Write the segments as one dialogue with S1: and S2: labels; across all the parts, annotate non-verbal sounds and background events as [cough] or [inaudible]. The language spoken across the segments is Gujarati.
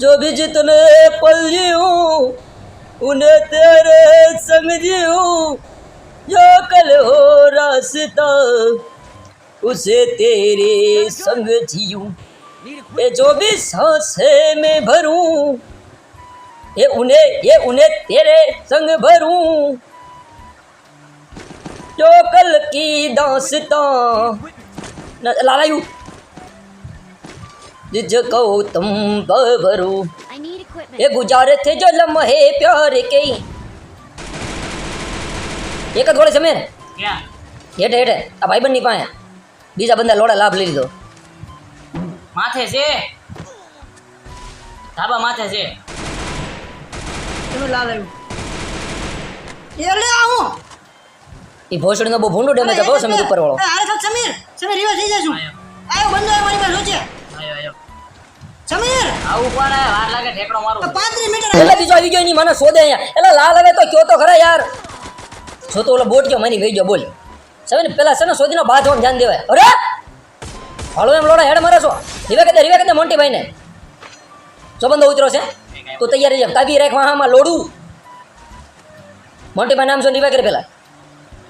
S1: जो भी जितने पल जीऊं उन्हें तेरे संग जीऊं जो कल हो रास्ता उसे तेरे संग जीऊं ये जो भी सांसें मैं भरूं ये उन्हें ये उन्हें तेरे संग भरूं जो कल की दास्तां न- लालायू जिसको तुम भरो
S2: I need equipment.
S1: ये गुजारे थे जो लम्हे प्यार के એક જ ગોળે સમીર
S3: ક્યાં
S1: હેઠે હેઠે આ ભાઈબંધની પાસે બીજા બંદા લોડા લાભ લઈ લીધો
S3: માથે છે ધાબા માથે છે
S4: એનું લાલ આવ્યું એ લે આવું
S1: એ ભોસડીનો બહુ ભૂંડો ડેમેજ હતો સમીર ઉપર વાળો
S4: એ, અરે સાહેબ, સમીર સમીર રિવર્સ થઈ જશું
S3: આયો.
S4: આયો બંધો આવ્યો મારી પાસે વચ્ચે
S3: આયો આયો
S4: સમીર
S3: આવું કોણ વાર લાગે ઠેકડો મારું
S4: પાંત્રીસ મીટર
S1: એટલે બીજો આવી ગયો એની મને શોધે અહીંયા. એટલે લાલ હવે તો કયો તો ખરા યાર. જો તો ઓલો બોટ ગયો મની ગઈ ગયો બોલ. સમીર પેલા છે ને શોધીનો બાજવામાં ધ્યાન દેવાય. અરે! હાલો એમ લોડા હેડ મારે છો. રીવે કે રીવે કે મોન્ટી ભાઈને. જો ઉતરો છે તો તૈયારી છે તાવી રાખવા આમાં લોડું. મોન્ટી ભાઈ નામ છો રીવે કરે પેલા.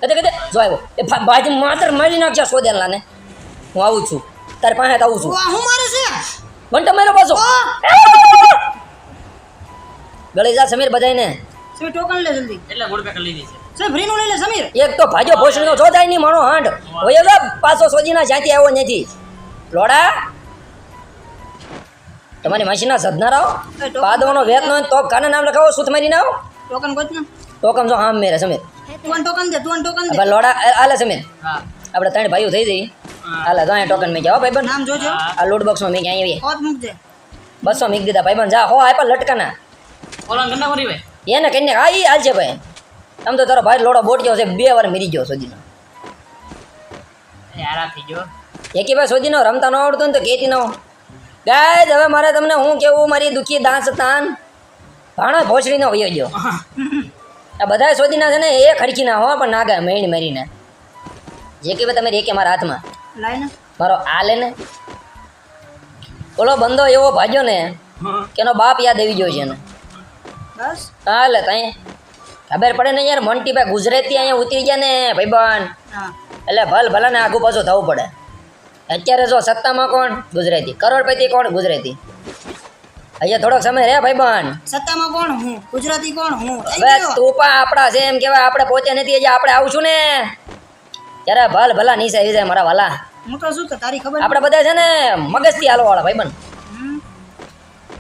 S1: કદે કદે? જો આવ્યો. એ ભા- માત્ર મારી નાખજો શોધેલા ને હું આવું છું. તારી પાસે આવું છું.
S4: હું મારે છે
S1: બંટો મેરો પાછો. ગળી જા સમીર બધાને
S4: સમીર ટોકન લે જલ્દી.
S3: એટલે ગુડ લઈ લીધી છે.
S4: સમીર ફ્રીનું લઈ લે સમીર.
S1: એક તો ભાજો ભોસડીનો જોદાયની માણો હાંડ. હોય હવે પાછો સોજીના જાતી આવ્યો નથી લોડા તમારી માસીના સદનારાઓ
S4: ટોકન
S1: પાદવાનો વેત નો તો કાને નામ લખાવો શું તમારી નામ
S4: ટોકન ગોત ને
S1: ટોકમ જો હામ મેરે સમીર.
S4: તું ટોકન દે તું ટોકન દે.
S1: લોડા આલે સમીર.
S3: હા.
S1: આપણે ત્રણ ભાઈઓ થઈ જઈ
S3: હા.
S1: હાલે અહીંયા ટોકન મેં જાઓ ભાઈબંધ.
S4: નામ જોજો.
S1: આ લોડ બોક્સમાં મેં ક્યાં આવી
S4: હોત મૂક દે
S1: બસો મીક દીધા ભાઈબંધ જા હો આપ્યા લટકાના.
S3: ઓલા ગંડા મરી ભાઈ.
S1: એને કઈને હા ઈ હાલ છે ભાઈ. આમ તો તારો ભાઈ લોડો બોટ ગયો છે બે વાર મરી ગયો સોજીનો.
S3: એ હારા થઈ ગયો.
S1: એકી ભાઈ શોધીનો રમતા ન આવડતું ને તો કેતી ન ગાય હવે મારે તમને હું કેવું મારી દુખી દાંત તાન. ભાણો ભોસડીનો વયો ગયો. આ બધા શોધીના છે ને એ ખડકીના હો પણ ના ગયા મેણ મારીને. જે કે તમે રેકે મારા હાથમાં.
S4: લાઈ ને
S1: મારો આ લે ને. ઓલો બંદો એવો ભાગ્યો ને કે એનો બાપ યાદ આવી ગયો છે એને.
S4: બસ.
S1: હા લે તઈ. ખબર પડે ને યાર મોન્ટીભાઈ ગુજરાતી અહીંયા ઉતરી ગયા ને ભાઈબંધ. એટલે ભલ ભલાને આગુ પાછું થવું પડે. અત્યારે જો સત્તામાં કોણ? ગુજરાતી. કરોડપતિ કોણ? ગુજરાતી. અહીંયા થોડોક સમય રે ભાઈબંધ.
S4: સત્તામાં કોણ? હું. ગુજરાતી કોણ? હું. થઈ
S1: તું પણ આપણા છે એમ કેવાય આપણે પોતે નથી હજી આપણે આવશું ને. ત્યારે ભલ ભલા નીચે આવી જાય મારા વાલા.
S4: હું તો શું તારી ખબર
S1: આપણે બધા છે ને મગજથી હાલવાવાળા ભાઈબંધ.
S4: હમ.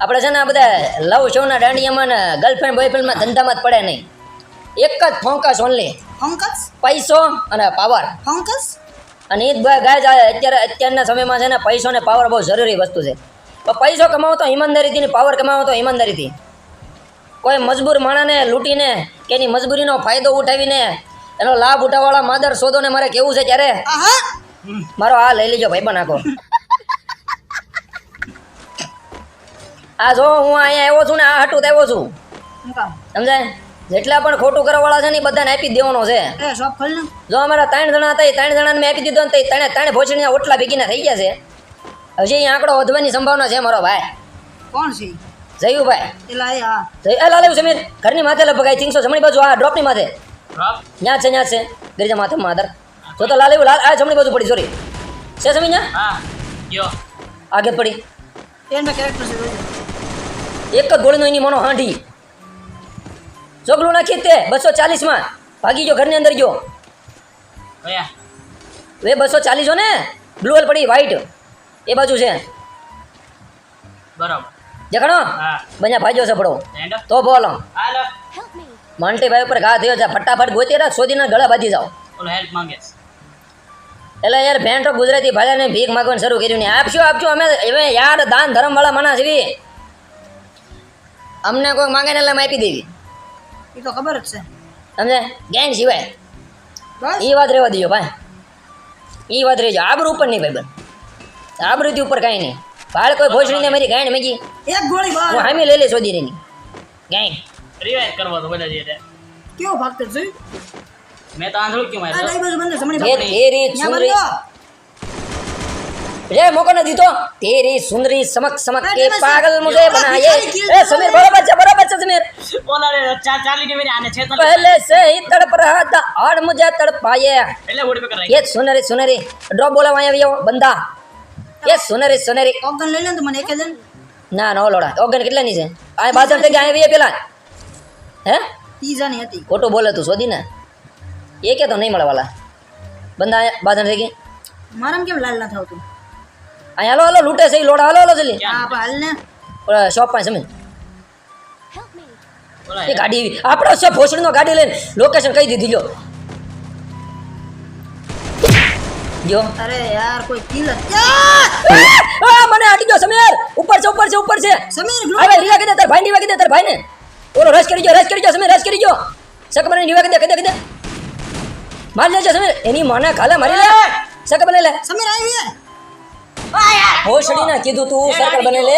S1: આપણે છે ને આ બધા લવ શોના દાંડિયામાં ને ગર્લફ્રેન્ડ બોયફ્રેન્ડમાં ધંધામાં જ પડે નહીં. એક જ ફોંકસ ઓનલી
S4: ફંકસ
S1: પૈસો અને પાવર
S4: ફંકસ
S1: અને એ જ ગાય જાય અત્યારે અત્યારના સમયમાં છે ને પૈસો ને પાવર બહુ જરૂરી વસ્તુ છે. તો પૈસો કમાવો તો ઈમાનદારીથી ને પાવર કમાવો તો ઈમાનદારીથી. કોઈ મજબૂર માણસને લૂંટીને કે એની મજબૂરીનો ફાયદો ઉઠાવીને એનો લાભ ઉઠાવવાળા માદર શોધોને મારે કેવું છે ત્યારે? મારો આ લઈ લેજો ભાઈ નાખો આ જો હું અહીંયા આવ્યો છું ને આ હટું આવ્યો છું. સમજાય? જેટલા પણ ખોટું કરવાવાળા છે ને બધાને આપી દેવાનો છે. જો અમારા ત્રણ જણા હતા એ ત્રણ જણાને મેં આપી દીધો ને ત્રણે ત્રણ ભોસડીના ઓટલા ભેગીના થઈ ગયા છે. હજી અહીં આંકડો વધવાની સંભાવના છે મારો ભાઈ.
S4: કોણ છે?
S1: જયુભાઈ.
S4: એલા એ હા.
S1: જય લાલ સમીર ઘરની માથે લગભગ આઈ થિંક સો જમણી બાજુ આ ડ્રોપની માથે. ત્યાં છે ન્યા છે. ગરીજા માથે માધર જો તો લાલ એવું લાલ આ જમણી બાજુ પડી સોરી છે સમી ન્યા?
S3: હા યો
S1: આગે પડી.
S4: એના કેરેક્ટર છે
S1: એક ગોળી ગોળીનો એની મનો હાંડી. ચોગલું નાખી જ તે બસો ચાલીસમાં. ભાગી ગયો ઘરની અંદર ગયો. એ બસો ચાલીસ ને? બ્લુ હોલ પડી વ્હાઈટ એ બાજુ છે.
S3: બરાબર.
S1: જખણો
S3: હા.
S1: બન્યા ભાઈજો સપડો
S3: એન્ડ
S1: તો બોલો.
S3: હાલો.
S2: Me.
S1: ઉપર ઘા થયો છે. ફટાફટ ગોતી રાખ શોધીને ગળા બાંધી જાઓ.
S3: હેલ્પ માંગે
S1: એટલે યાર ભેંટો ગુજરાતી ભાષાને ભીખ માગવાનું શરૂ કર્યું ને. આપશું આપશો અમે હવે યાર દાન ધર્મ વાળા માણસ એવી અમને કોઈ માંગે ને એટલે અમે આપી દેવી.
S4: એ તો ખબર જ છે.
S1: સમજે? ગેંગ સિવાય.
S4: બસ.
S1: એ વાત રહેવા દેજો ભાઈ. એ વાત રહેજો. આબરૂ ઉપર નહીં ભાઈ બન. આબરૂથી ઉપર કાંઈ નહીં. ભાળ કોઈ ભોસડીને મારી ગાયણ મેગી.
S4: એક ગોળી
S1: હું હામી લઈ લે શોધી રહી ગાયણ
S3: રિવાઇઝ કરવો તો બધા જે
S4: કેવો ભાગતો છે
S3: મેં તો આંધળું ક્યું
S4: આ
S3: માર્યો
S4: ડાઈ બાજુ બંને જમણી
S1: જે
S4: બાજુ
S1: તેરી
S4: ત્યાં
S1: સુંદરી
S4: બંધો
S1: ये मौका न दी तो तेरी सुंदरी समक समक के
S4: अरे बस,
S1: पागल मुझे
S4: ये
S1: बनाए
S4: बिचारी किल
S1: ए
S4: तो
S1: समीर
S4: है।
S1: बराबर છે બરાબર છે સમીર
S3: ઓલા રે ચાર ચાલી ની મેરી આને છે તો
S1: पहले से ही तड़प रहा था और मुझे तड़पाए
S3: એટલે ઓડી પકડ
S1: ये सुनरी सुनरी ड्रॉप बोला वहाँ अभी वो बंदा ये सुनरी सुनरी
S4: ઓગન લઈ લે ને તો મને એક જ દે ને.
S1: ના નો લોડા ઓગન કેટલા ની છે આ બાજર થઈ ગયા આવી પેલા હે?
S4: પીઝાની હતી.
S1: ખોટું બોલે તું શોધી ને એ કે તો નહીં મળવાલા બંદા બાજર થઈ ગઈ
S4: મારામ કેમ લાલ ના થતું
S1: અહીંયા હાલો હાલો લૂંટે છે લોડા હાલો હાલો જલ્દી.
S4: હા હાલ ને
S1: શોપ પાસે
S3: સમજ
S1: એ ગાડી આપણો છે ભોસડીનો ગાડી લઈને લોકેશન કહી દીધી લ્યો. જો
S4: અરે યાર કોઈ કિલ
S1: આ મને અડી ગયો સમીર. ઉપર છે ઉપર છે ઉપર છે.
S4: સમીર
S1: હવે રીવા કીધે તાર ભાઈ ની વાગી દે તાર ભાઈ ને ઓલો રસ કરી ગયો રસ કરી ગયો સમીર રસ કરી ગયો સકબને રીવા કીધે કદે કદે માર લેજો સમીર. એની માને કાલે મારી લે. સકબને લે.
S4: સમીર આવી હે
S1: ભોસડીના કીધું તું સર્કલ બને લે.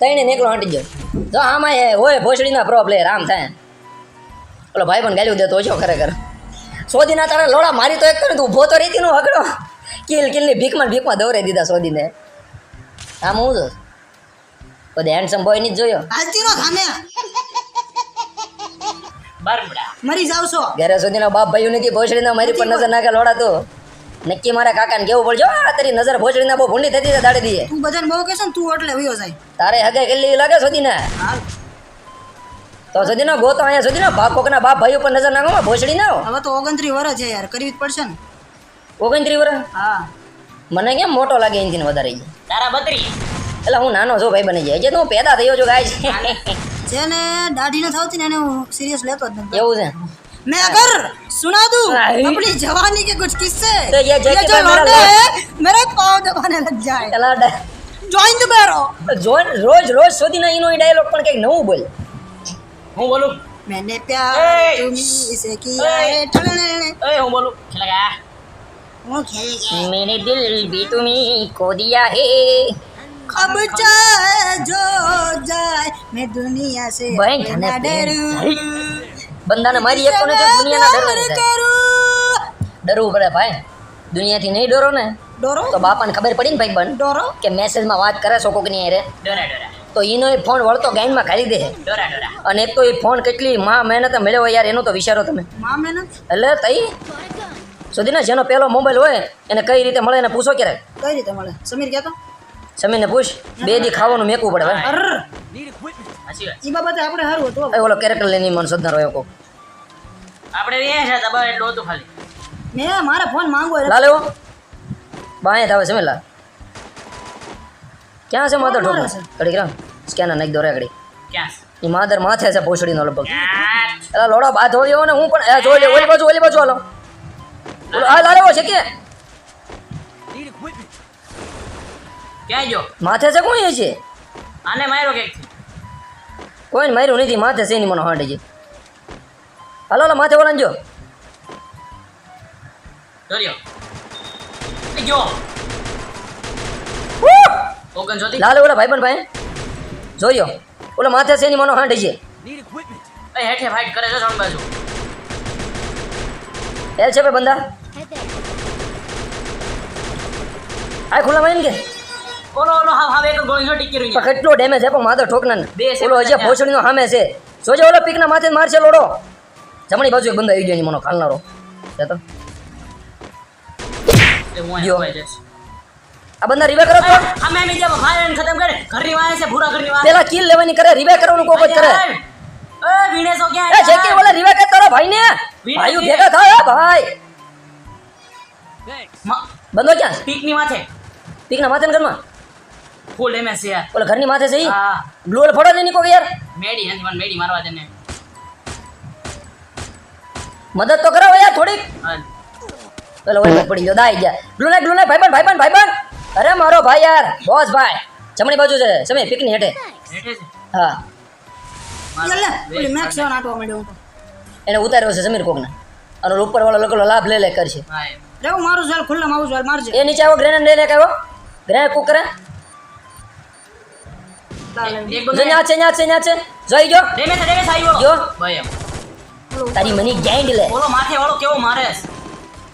S1: તઈને નીકળો હાંટી ગયો. જો આમાં એ હોય ભોસડીના પ્રો પ્લેયર આમ થાય. ઓલો ભાઈ પણ ગાલ્યું દેતો છો ખરેખર સોદીના તારા લોડા મારી તો એક કરે તું ઊભો તો રેતી નો હકડો. કિલ કિલની ભીખમાં ભીખમાં દોરાઈ દીધા સોદીને. આમ હું જો બધે હેન્ડસમ બોયની જ જોયો.
S4: નો મરી જાવ છો.
S1: ઘરે સુધીના બાપ ભાઈઓ નથી ભોસડીના મારી પર નજર નાખે લોડા તું. નક્કી મારા કાકાને કેવું પડજો આ તારી નજર ભોસડીના બહુ ભૂંડી થતી છે દાડે દીએ.
S4: તું બધાને બહુ કહેશો ને તું એટલે વયો જાય.
S1: તારે હગે કેટલી લાગે સુધીને? તો સુધીનો ગોતો અહીંયા સુધીનો બાપ કોકના બાપ ભાઈ ઉપર નજર નાખો ભોસડી ના
S4: હવે તો ઓગણત્રીસ વર્ષ છે યાર કરવી જ પડશે ને.
S1: ઓગણત્રીસ વર્ષ
S4: હા.
S1: મને કેમ મોટો લાગે એનથી વધારે?
S3: તારા બત્રી
S1: એટલે હું નાનો છું ભાઈ બની જાય હજી તો હું પેદા થયો છું ગાય
S4: છે ને દાઢી ન થતી ને એને હું સિરિયસ લેતો જ નથી
S1: એવું છે
S4: मैं अगर सुना दूं
S1: नहीं।
S4: अपनी जवानी के कुछ किस्से
S1: तो ये जैसे
S4: जो
S1: कि मेरा
S4: लौंडे हैं, मेरे पाँव दबाने लग जाए
S1: પેલા ડ-
S4: ज्वाइन द बैरो
S1: જોન રોજ રોજ સુધીનો એનો ડાયલોગ પણ કંઈક નવું બોલ
S3: હું બોલું
S4: मैंने प्यार
S3: ए!
S4: तुम्ही से किया
S3: ए!
S4: है ठड़ने
S3: એ હું બોલું છેલ્લે ગયા
S4: वो खेल गए
S1: મેને દિલ ભી તુમી કો દિયા હે
S4: अब चाहे जो जाए मैं दुनिया से
S1: भाई,
S4: ना
S1: खाने
S4: डरूं
S1: બંદાને મારી એક કોને તો દુનિયાના ડરવાની
S4: प्यार
S1: છે
S4: करूं
S1: ડરવું પડે ભાઈ દુનિયાથી નહીં ડરો ને
S4: डरो
S1: તો બાપાને ખબર પડી ને ભાઈ બન
S4: डरो
S1: કે મેસેજમાં વાત કરે છો કોકની હારે
S3: ડોરા ડોરા
S1: તો એનો એ ફોન વળતો ગાઈનમાં ખાલી દે
S3: ડોરા ડોરા
S1: અને એક તો એ ફોન કેટલી માં મહેનત મેળવ્યો યાર એનું તો વિચારો તમે
S4: माँ मैंने
S1: એટલે તઈ સુધીના જેનો પહેલો મોબાઈલ હોય એને કઈ રીતે મળે એને પૂછો ક્યારે
S4: કઈ રીતે મળે સમીર કહેતો
S1: સમીરને પૂછ બે દી ખાવાનું મેકવું પડે ભાઈ.
S4: અર એ બાબતે આપણે સારું હતું
S1: ઓલો કેરેક્ટર લઈને મન શોધનારો હોય કોક
S3: આપણે રહ્યા છે દબા એટલું હતું ખાલી.
S4: મેં મારા ફોન માંગવો એટલે
S1: લાલ બાય થાવે સમીર લાલ. ક્યાં છે માધર ઠોકર. ઘડી ગ્રામ સ્કેનર નાખી દો રે ઘડી
S3: ક્યાં
S1: એ માધર માથે છે પોછડીનો લગભગ. એલા લોડો બા ધોયો ને હું પણ જોઈ લે ઓલી બાજુ ઓલી બાજુ હાલો. ઓલો આ લાલ છે કે?
S3: ક્યાં ગયો?
S1: માથે છે કોણ છે?
S3: આને માર્યો કે
S1: કોઈને માર્યું નથી માથે છે એની મને હાંડે છે. હાલો હાલો માથે ઓલા જો. લાલ ઓલા ભાઈબંધ ભાઈ. જોયો. ઓલા માથે છે એની મને હાંડે છે.
S3: એ હેઠે ફાઇટ કરે છે ત્રણ બાજુ.
S1: એ છે ભાઈ બંદા. આ ખુલ્લા માં કે?
S3: ઓલો ઓલો એક ટીકી
S1: કેટલો ડેમેજ છે પણ માથે ઠોકના
S3: બે
S1: ઓલો હજી ભોસડીનો સામે છે. જોજે ઓલો પીકના માથે મારશે લોડો. જમણી બાજુ બંધ બંદા આવી ગયો એની મનો ખાલનારો. છે તો. આ બંદા રિવે કરો તો.
S3: અમે એની જેમ ફાયર ખતમ કરે. ઘરની વાય છે ભૂરા ઘરની વાય.
S1: પેલા કિલ લેવાની કરે રિવે કરવાનું કોઈ કરે.
S3: એ વિનેશો ક્યાં
S1: એ છે બોલે રિવે કર તારા ભાઈને ભાઈઓ ભેગા થાય ભાઈ. બંદો ક્યાં
S3: પીકની માથે.
S1: પીકના માથે ઘરમાં?
S3: ફૂલ ડેમેજ છે
S1: ઓલા ઘરની માથે છે
S3: હા.
S1: બ્લુ ઓલ ફોડો ને એની યાર.
S3: મેડી હે મને મેડી મારવા દે ને.
S1: મદદ તો કરાવો યાર થોડીક.
S3: હા.
S1: પેલો ઓય પડી ગયો. દાઈ ગયા. બ્લુ નાઈટ બ્લુ ભાઈ ભાઈબંધ ભાઈ ભાઈબંધ. અરે મારો ભાઈ યાર બોસ ભાઈ. જમણી બાજુ છે સમય પિકની હેઠે.
S3: હેઠે છે.
S1: હા.
S3: મારો
S4: લે
S1: એને ઉતાર્યો છે સમીર કોકને. અને ઉપર વાળો લખેલો લાભ લે લે કરશે.
S4: મારું ખુલ્લા આવું ચાલ મારજે.
S1: એ નીચે આવો ગ્રેનેડ લઈને આવ્યો. ગ્રેનેડ કુક કરે. તારી મની ગેંડ લે.
S3: ઓલો માથે વાળો કેવો મારે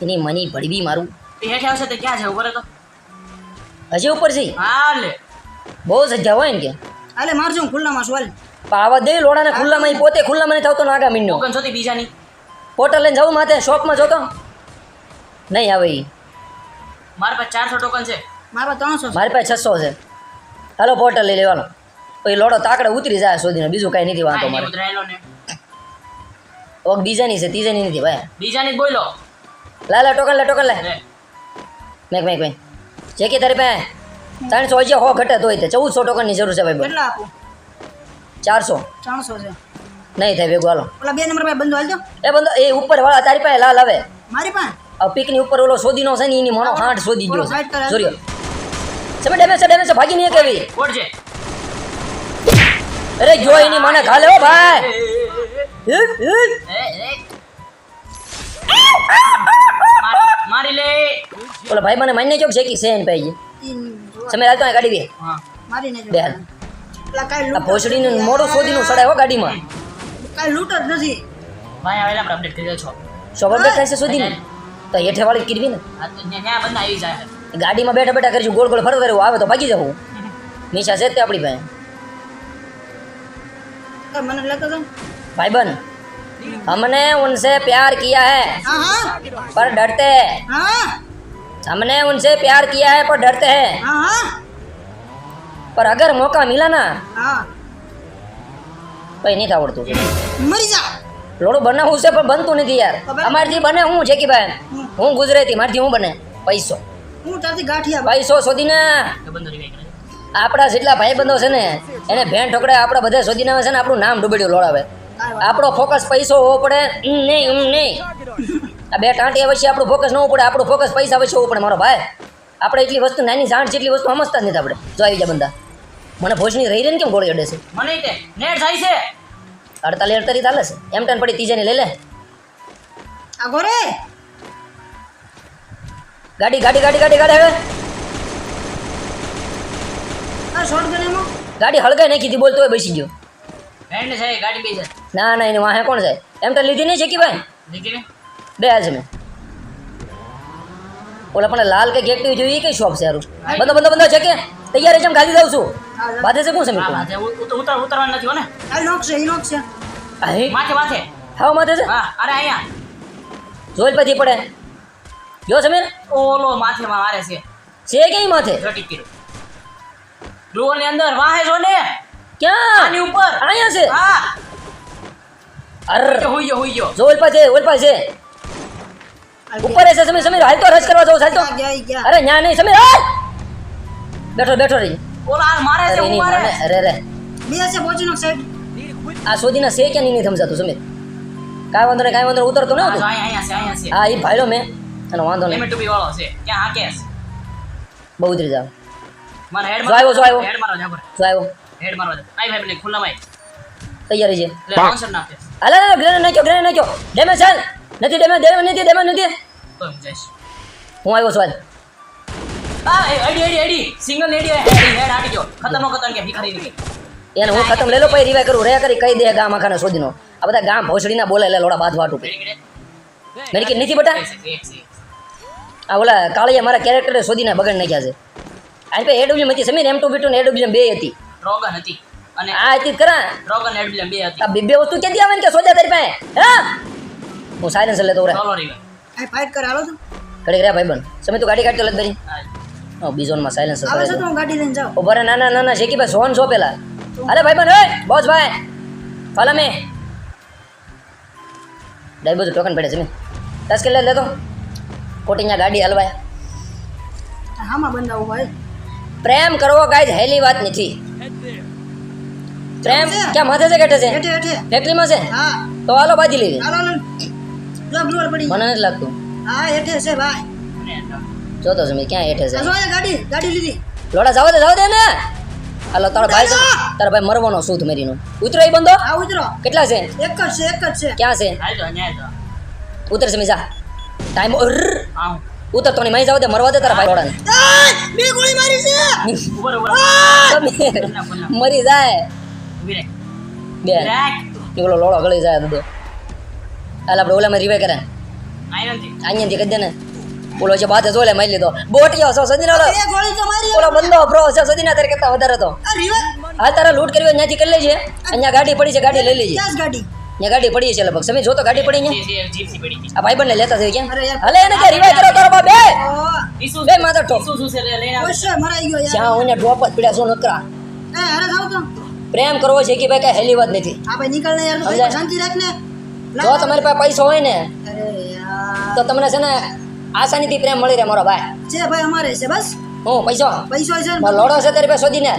S1: એની મની ભડવી મારું.
S3: હેઠે આવશે તો ક્યાં છે? ઉપર તો
S1: હજી ઉપર છે
S3: હા લે
S1: બહુ જગ્યા હોય ને કે?
S4: હાલે મારજો હું ખુલ્લામાં છું હાલ.
S1: પણ આવા દે લોડાને ખુલ્લામાં પોતે ખુલ્લામાં નહીં થતો ને આગા મીંડો
S3: ટોકન છોતી બીજાની.
S1: પોટલ લઈને જવું માથે? શોપમાં જોતો? નહીં આવે ઈ.
S3: મારા પાસે ચારસો ટોકન છે.
S4: મારા પાસે ત્રણસો છે
S1: મારી પાસે છસો છે. હાલો પોટલ લઈ લેવાનો. પછી લોડો તાકડે ઉતરી જાય શોધીને બીજું કાંઈ નથી વાંધો મારે. ઓક બીજાની છે ત્રીજાની નથી ભાઈ.
S3: બીજાની બોલો.
S1: લા લા ટોકન લે ટોકન લે. Make make make. જે કે તારી પાસે ત્રણસો હજી હો ઘટે તોય તે. ચૌદસો ટોકનની જરૂર છે ભાઈ
S4: કેટલા આપું?
S1: ચારસો.
S4: ત્રણસો છે.
S1: નહીં થાય ભેગું હાલો.
S4: ઓલા બે નંબર પાસે બંધો હાલજો
S1: એ બંધો એ ઉપર વાળા તારી પાસે લાલ આવે.
S4: મારી પાસે?
S1: આ પીકની ઉપર ઓલો શોધીનો છે ને એની મનો હાંઠ શોધી ગયો.
S4: સોરી.
S1: છે ડેમેજ છે ડેમેજ છે ભાગી નહીં કેવી
S3: છે
S1: અરે જો એની મને ખાલે હો ભાઈ. હે? હે?
S3: એ, એ. મારી- મારી લે.
S1: ઓલો ભાઈ મને માન્ય ચોક છે કે છે એની પાસે
S4: તીન
S1: તમે હાલતો ગાડી બે. હાલ. ભોસડીનું મોડું શોધીનું સડાય હો ગાડીમાં.
S4: કાંઈ નથી.
S3: ભાઈ આવેલા આપણે અપડેટ કરી
S1: તો હેઠે વાળી કીધવી ને.
S3: આવી જાય.
S1: ગાડીમાં બેઠા બેઠા કરીશું ગોળ ગોળ ફરવા આવે તો ભાગી જવું [laughs] નિશા છે જ તે આપણી પાસે.
S4: તો મને લેતો જાઓ
S1: भाईबन हमने उनसे प्यार किया है
S4: હા હા
S1: पर डरते हैं
S4: હા
S1: हमने उनसे प्यार किया है पर डरते हैं
S4: હા હા
S1: पर अगर मौका मिला ना
S4: હા
S1: ભાઈ નહીં આવડતું
S4: મરી જા
S1: લોડું બનાવવું છે પણ બનતું નથી યાર અમારથી બને હું છે કે ભાઈ હું ગુજરાતી મારથી હું બને પૈસો
S4: હું તારથી ગાંઠિયા
S1: પૈસો શોધીને
S3: તો બંદો રિવાઈ કરે
S1: આપણા જેટલા ભાઈબંધો છે ને એને ભેણ ઠોકડે આપણા બધા શોધીને આવે છે ને આપણું નામ ડૂબડ્યું લોડાવે આપણો ફોકસ પૈસો હોવો પડે નહીં એમ નહીં આ બે ટાંટિયા વચ્ચે આપણું ફોકસ ન હોવું પડે આપણું ફોકસ પૈસા વચ્ચે હોવું પડે મારો ભાઈ આપણે એટલી વસ્તુ નાની જાણ જેટલી વસ્તુ સમજતા જ નથી આપણે જો આવી જાય બંદા મને ભોજની રહી રહીને કેમ ગોળી અડે છે
S3: મને નેટ જાય છે
S1: અડતાલી અડતાલી ચાલે છે એમ ટેન પડી ત્રીજાની લઈ લે
S4: આ
S1: ગાડી ગાડી ગાડી ગાડી ગાડી હવે
S4: શોર્ટ ગન એમાં.
S1: ગાડી હળગાઈ નાખી હતી બોલતો હોય બેસી ગયો.
S3: બેન્ડ છે ગાડી બે છે
S1: ના ના એની વાહે કોણ જાય? એમ તો લીધી નહીં છે કે ભાઈ?
S3: દીકરી ને
S1: બે હાલ છે મેં. ઓલા પણ લાલ કે એક્ટિવ જોઈએ કઈ શોપ છે સારું બંધો બંધો બંધો છે કે? તૈયાર છે ગાડી દઉં છું. બાધે છે કોણ છે
S3: હા
S1: મિત્રો?
S3: માથે ઉત- ઉતર ઉતરવાનું નથી હો ને?
S4: આ નોક છે ઈ નોક છે.
S1: અહીં
S3: માથે માથે.
S1: હાવ માથે છે?
S3: હા અરે અહીંયા.
S1: જોઈ પછી પડે. જો સમીર.
S3: ઓલો માથે માં મારે છે.
S1: છે કઈ માથે?
S3: જો ટીકી ડ્રોરની અંદર વાહે જો ને?
S1: ક્યાં?
S3: આની ઉપર.
S1: અહીંયા છે.
S3: હા.
S1: અરે.
S3: કે હોઈ ગયો હોઈ ગયો.
S1: જો ઓલપા છે ઓલપા છે ઉપર છે સમીર સમીર હાલ તો રસ કરવા જાવ હાલ તો અરે ન્યા નહીં સમીર હાલ. બેઠો બેઠો રહી.
S3: ઓલા મારે છે હું મારે.
S1: અરે રે
S4: બે છે નોક સાઈડ
S1: આ સોદીના છે કે નહીં સમજાતું સમીર. કાંઈ વાંધો નહીં કાંઈ વાંધો નહીં ઉતરતો ન
S3: હા,
S1: હતું.
S3: અહીંયા અહીંયા છે અહીંયા છે.
S1: હા એ ભાઈલો મેં. અને વાંધો નહીં.
S3: વાળો છે. ક્યાં છે?
S1: બહુ ઉતરી જાવ
S3: મારે હેડ
S1: જો જો આવ્યો.
S3: હેડ મારવા જાગો
S1: જો આવ્યો
S3: હેડ મારવા આઈ ભાઈ ખુલ્લા માં
S1: તૈયારી છે
S3: એટલે આન્સર નાખે
S1: હાલે હાલે ગ્રેનેડ નાખ્યો ગ્રેનેડ નાખ્યો. ડેમેજ ચાલ. નથી ડેમેજ ડેમેજ નથી ડેમેજ નથી.
S3: તો હું જઈશ
S1: હું આવ્યો છું
S3: આ એડી એડી એડી સિંગલ એડી હેડ હેડ આટી ગયો. ખતમ નો ખતમ કે ભિખારી નીકળી
S1: એને હું ખતમ લઈ લો પછી રિવાય કરું. રે કરી કહી દે ગામ આખાને શોધીનો. આ બધા ગામ ભોસડીના બોલે લે લોડા બાદ વાટું
S3: રેડી
S1: નથી બટા આ ઓલા કાળીએ મારા કેરેક્ટરે શોધીને બગડ નાખ્યા છે. આ પાસે એડબ્લ્યુ હતી Samir M two B two ને એડબ્લ્યુ બે હતી.
S3: ડ્રોગન હતી. અને
S1: આ હતી કરા.
S3: ડ્રોગન એડબ્લ્યુ બે હતી.
S1: આ બે બે વસ્તુ ક્યાંથી આવે ને કે સોજા તારી પાસે? હા? હું સાયલેન્સ લેતો રે
S3: ચાલો રે
S4: ભાઈ ફાઇટ કર હાલો તો
S1: ઘડી રહ્યા ભાઈ બન સમી તું ગાડી કાઢતો લગ દરી
S3: ઓ
S1: હા બીજોનમાં સાયલેન્સ
S4: આવે છે તો હું ગાડી લઈને જાઉં.
S1: ઊભા ના ના ના શેકી ભાઈ સોન છો પેલા. અરે ભાઈ બન ઓય બોસ ભાઈ. ફાલા મે. ડાઈ બધું ટોકન પડે છે ને દસ કિલો લેતો ખોટી ન્યા ગાડી હલવાય.
S4: હામાં બંધાવું ભાઈ.
S1: પ્રેમ કરવો ગાય હેલી વાત નથી. પ્રેમ ક્યાં માથે છે કેઠે છે? ફેક્ટરીમાં છે? તો હાલો બાજી લઈ લે.
S4: હાલો હાલો. જો બ્લોર પડી.
S1: મને નથી લાગતું.
S4: હા હેઠે છે ભાઈ.
S1: જોતો છે ક્યાં હેઠે છે?
S4: ગાડી ગાડી લીધી.
S1: લોડા જાવ દે જાવ દે ને હાલો તારો ભાઈ તારો ભાઈ મરવાનો સૂત મેરીનો. ઉતરો એ બંધો
S4: આ ઉતરો.
S1: કેટલા છે?
S4: એક જ છે એક જ છે.
S1: ક્યાં છે? ઉતર છે જા. ટાઈમ
S3: હા હું
S1: ઉતર તો નહીં માઈ જાવ દે મરવા દે તારા ભાઈ
S4: બે ગોળી મારી છે
S3: ઉપર ઉપર
S1: મરી જાય. બે નીકળો લોળો ગળી જાય તો હાલ આપણે ઓલામાં રિવાય કરે. અહીંયાથી કહી દે ને. બોલો છે બાતે જોલે મારી લીધો. બોટિયો છો સદીના
S4: એ ગોળી
S1: ઓલો બંદો પ્રો છે સદીના તારે કરતા વધારે
S4: તો.
S1: હાલ તારા લૂટ કરવી હોય ત્યાંથી કરી લેજે. અહીંયા ગાડી પડી છે ગાડી લઈ લેજે.
S4: ગાડી?
S1: અહીંયા ગાડી પડી છે લગભગ. સમી જો તો ગાડી પડી
S3: હતી
S1: આ ભાઈબંધને લેતા થઈ ગયા
S4: અરે યાર.
S1: હલે એને કે રિવાઈ કરો તારો બાપ બે
S3: ઈસુ
S1: બે માથા ટોપ. જ્યાં હું ડ્રોપ જ પડ્યા શું નકરા.
S4: એ અરે થાવ તો.
S1: પ્રેમ કરવો છે કે ભાઈ કઈ હેલી વાત નથી.
S4: આ ભાઈ નીકળ યાર તું શાંતિ રાખ ને
S1: જો તમારી પાસે પૈસો હોય ને
S4: અરે યાર.
S1: તો તમને છે ને આસાનીથી પ્રેમ મળી રહે મારો ભાઈ.
S4: છે ભાઈ અમારે છે બસ.
S1: હું પૈસો?
S4: પૈસો છે
S1: લોડો છે તારી પાસે શોધીને.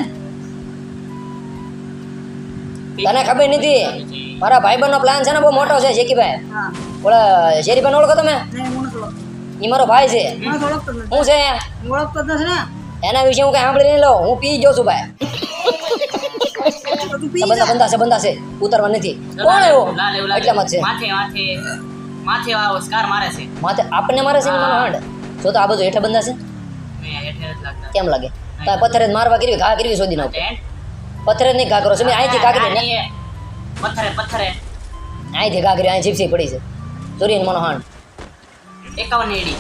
S1: તને ખબર નથી? મારા ભાઈબંધનો પ્લાન છે ને બહુ મોટો છે શેકીભાઈ
S4: હા.
S1: ઓલા શેરીભાઈ ઓળખો તમે?
S4: હું
S1: એ મારો ભાઈ છે. હું છે?
S4: ઓળખતો જ નથી ને?
S1: એના વિશે હું કઈ સાંભળી નહીં લઉં. હું પી જાઉં છું ભાઈ.
S4: જા.
S1: બંદા છે બંધા છે. ઉતરવા નથી. કોણ એવો
S3: એટલે.
S1: એટલામાં છે.
S3: માથે માથે. માથે આવો સ્કાર મારે છે.
S1: માથે આપણને મારે છે ને મને હાંડ? જો તો આ બધું હેઠે બંધા છે.
S3: મેં હેઠે જ લાગતા.
S1: કેમ લાગે? તો પથ્થર મારવા કરવી ઘા કરવી શોધી નાખો પથ્થરે નહીં ઘાઘરો અહીંથી ઘાઘરી ને
S3: પથ્થરે પથ્થરે.
S1: અહીંથી ઘાઘરી અહીં જીપસી પડી છે. ચોરીને મનો હાણ
S3: એકાવન એડી.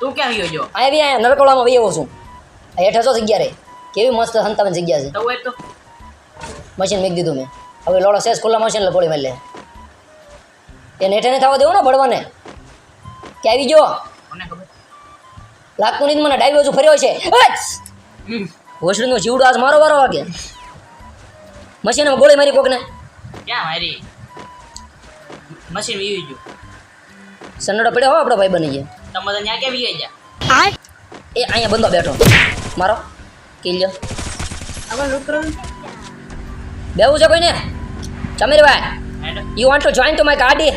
S3: તું ક્યાં ગયો જો
S1: અહીં બી અહીંયા નરકોડામાં બી એવો છું. હેઠે છો જગ્યા રે કેવી મસ્ત સંતાવન જગ્યા છે.
S3: તો
S1: મશીન મેક દીધું મેં. હવે લોડો સેસ ખુલ્લા મશીન લપોડી મેલે એને હેઠે ને થવા દેવું ને ભળવાને. કે આવી
S3: ખબર?
S1: લાગતું નહીં મને ડાયવ્યો બાજુ ફર્યો છે. હોસ્ટેલનો જીવડો આજ મારો વારો વાગે. મશીનમાં ગોળી મારી કોકને?
S3: ક્યાં મારી? મશીન વીવી ગયું.
S1: સન્નડો પડ્યો હો આપણો ભાઈ બની ગયા.
S3: તમે બધા ત્યાં કેમ વી ગયા?
S1: એ અહીંયા બંદો બેઠો. મારો. કિલ
S4: લૂંટ
S1: બેવું છે કોઈને? સમીરભાઈ
S3: ભાઈ
S1: you want to join to my ગાડી?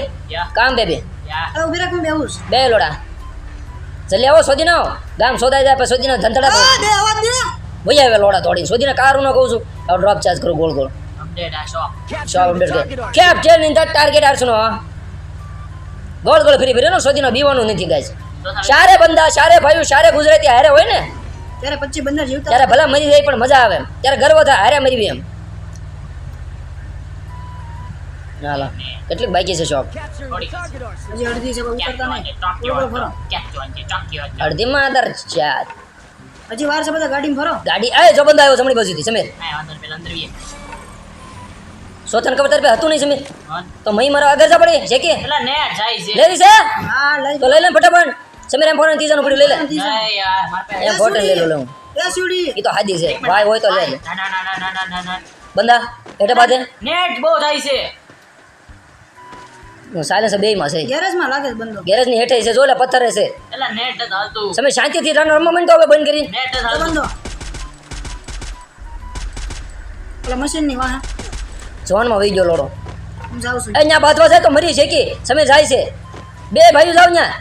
S1: કામ બેબી. બે લોડા. જલ્દી આવો શોધી નાઓ ગામ શોધાઈ જાય પછી ધંધડા
S4: બે અવાજ દે
S1: ભઈ આવે લોડા તોડીને શોધીને કારું ન કહું છું. હવે ડ્રોપ ચાર્જ કરું ગોળ ગોળ. Shop update cap captain in the target આરસનો ગોળ ગોળ ફરી ફરીનો શોધીને બીવાનું નથી ગાઈસ સારે બંદા સારે ભાઈઓ સારે ગુજરાતી હારે હોય ને?
S4: ત્યારે પચીસ બંદર જીવતા
S1: ત્યારે ભલા મરી જાય પણ મજા આવે એમ. ત્યારે ગર્વ થાય હારે મરી એમ. હાલો કેટલીક બાકી છે શોપ
S4: છે
S1: અડધીમાં આધાર ચાર
S4: હજી વાર છે બધા ગાડીમાં ફરો.
S1: ગાડી એ જો બંદા આવ્યો જમણી બાજુથી સમીર સોતન ખબર તરફે હતું નહીં સમીર તો મહી મારા આગળ જા પડી છે કે. લેવી છે?
S4: હા લઈ
S1: તો લઈ લે ફટાફટ. સમીર એમ ફોન ત્રીજાનું પડ્યું લઈ લે. એમ ફોટો લઈ લો હું
S4: એ સીડી.
S1: એ તો હાદી છે. ભાઈ હોય તો લે. લે બંદા હેઠે બાજે.
S3: નેટ બહુ થાય છે.
S1: સાયલેન્સ બે માં છે.
S4: ગેરેજમાં લાગે છે બંધો
S1: ગેરેજની હેઠે છે જો પથ્થર છે.
S3: એટલે નેટ જ હાલતું.
S1: તમે શાંતિથી રન રમવા માંડો હવે બંધ કરી
S3: નેટ હાલતું.
S4: બંધો. પેલા મશીનની વાહ.
S1: જોનમાં વહી ગયો લોડો.
S4: હું જાઉં છું.
S1: અહીંયા બાંધવા જાય તો મરી છે કે સમય જાય છે. બે ભાઈઓ જાવ ત્યાં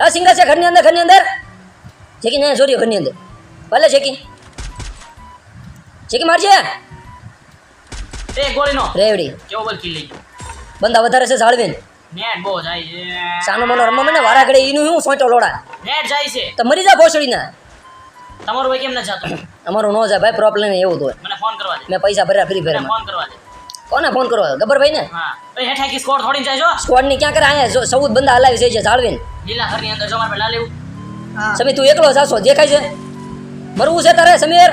S1: આ સિંગા છે ઘરની અંદર ઘરની અંદર. છે કે ત્યાં ચોરીઓ ઘરની અંદર. ભલે છે કે છે કે મારજે.
S3: રે ગોળીનો.
S1: રેવડી.
S3: કેવો બોલ કિલ્લી ગયો?
S1: બંદા વધારે છે જાળવે
S3: નેટ બહુ જાય છે.
S1: સાનો મનો રમવા મને વારા ઘડે એનું હું સોંટો લોડા?
S3: નેટ જાય છે.
S1: તો મરી જા ભોસડીના.
S3: તમારું ભાઈ કેમ ન જાતો?
S1: અમારું નો જાય ભાઈ પ્રોબ્લેમ એવું તો હોય.
S3: મને ફોન કરવા દે.
S1: મેં પૈસા ભર્યા ફ્રી
S3: મને
S1: ફેરમાં
S3: ફોન કરવા દે.
S1: કોને ફોન કરો? ગબ્બરભાઈ ને
S3: હા હેઠા કી સ્કોર થોડી જાય જો.
S1: સ્ક્વોડની ક્યાં કરે? અહીંયા જો સૌદ બંદા હલાવી છે જે જાળવીને
S3: લીલા ઘરની અંદર જો મારે પેલા લેવું
S4: હા.
S1: તું એકલો જાસો દેખાય છે? મરવું છે તારે સમીર?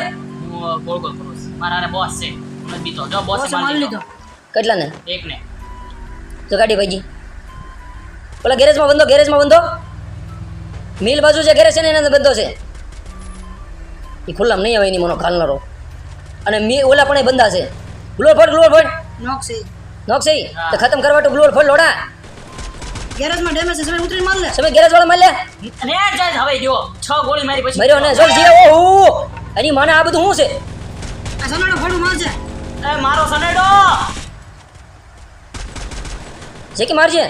S3: હું ગોળ ગોળ કરું મારા બોસ છે. હું બીતો. જો બોસ મારી
S4: મારી
S3: લીધો.
S4: લીધો.
S1: કેટલા ને
S3: એક ને
S1: તો ગાડી ભાઈજી પેલા ગેરેજમાં બંધો ગેરેજમાં બંધો. મિલ બાજુ જે ગેરેજ છે ને એના અંદર બંધો છે. એ ખુલ્લામાં નહીં આવે એની મનો ખાલનારો અને મી ઓલા પણ એ બંધા છે. ગ્લોર ફોડ ગ્લોર ફોડ.
S4: નોક છે.
S1: નોક છે તો ખતમ કરવા તો ગ્લોર ફોડ લોડા.
S4: ગેરેજમાં ડેમેજ છે સમય ઉતરીને માર લે.
S1: તમે ગેરેજ વાળા મારી લે.
S3: નેટ જાય હવે જો છ ગોળી મારી પછી
S1: મર્યો ને જો જીએ હો એની મને આ બધું શું છે?
S4: આ સનેડો ફોડું માર છે
S3: એ મારો સનેડો!
S1: જે કે મારજે?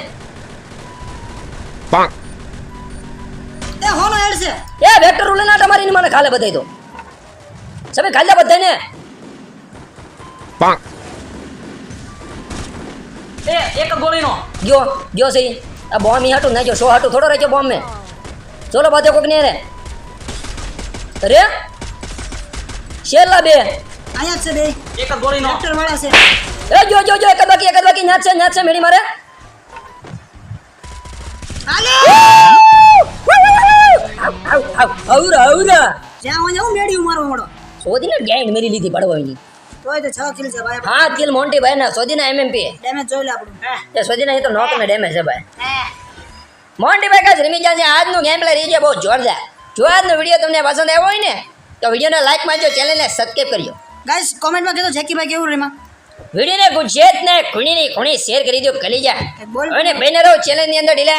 S4: એ હોનો હેડ છે.
S1: એ વેક્ટર રૂલે ના તમારી એની માને ખાલે બધાય તો તમે ખાલ્યા બધાને
S3: એ એક ગોળીનો.
S1: ગયો ગયો સહી. આ બોમ્બ ઈ હાટું નાખ્યો. સો હાટું થોડો રાખ્યો બોમ્બ મે ચોલો બાધે કોક ને રે અરે? શેરલા બે.
S4: અહીંયા છે બે.
S3: એક ગોળીનો.
S4: ટ્રેક્ટર વાળા છે.
S1: એ જો જો જો એક બાકી એક બાકી. ન્યાજ છે ન્યાજ છે મેડી મારે. આવરા આવરા
S4: જ્યાં હોય હું મેળ્યું મારો મોડો.
S1: સોદીને ગેંગ મેરી લીધી પડવાની
S4: તોય તો છ કિલ છે ભાઈ.
S1: હા કિલ મોન્ટી ભાઈ ના સોદીના એમએમપી
S4: ડેમેજ જોઈ લે આપણું.
S1: તે સોદીના એ તો નોક ડેમેજ છે ભાઈ. મોન્ટી ભાઈ કાજ રમી જાય આજનું ગેમ પ્લે છે બહુ જોરદાર. જો આજનો વીડિયો તમને પસંદ આવ્યો હોય ને તો વિડીયોને લાઈક મારજો ચેનલને સબસ્ક્રાઈબ કરજો.
S4: ગાઈસ કોમેન્ટમાં કહેતો જેકી ભાઈ કેવું રેમાં?
S1: વિડીયોને ગુજરાત ને ખૂણીની ખૂણી શેર કરી દો કલીજા. અને બેનરો ચેનલની અંદર ઢીલા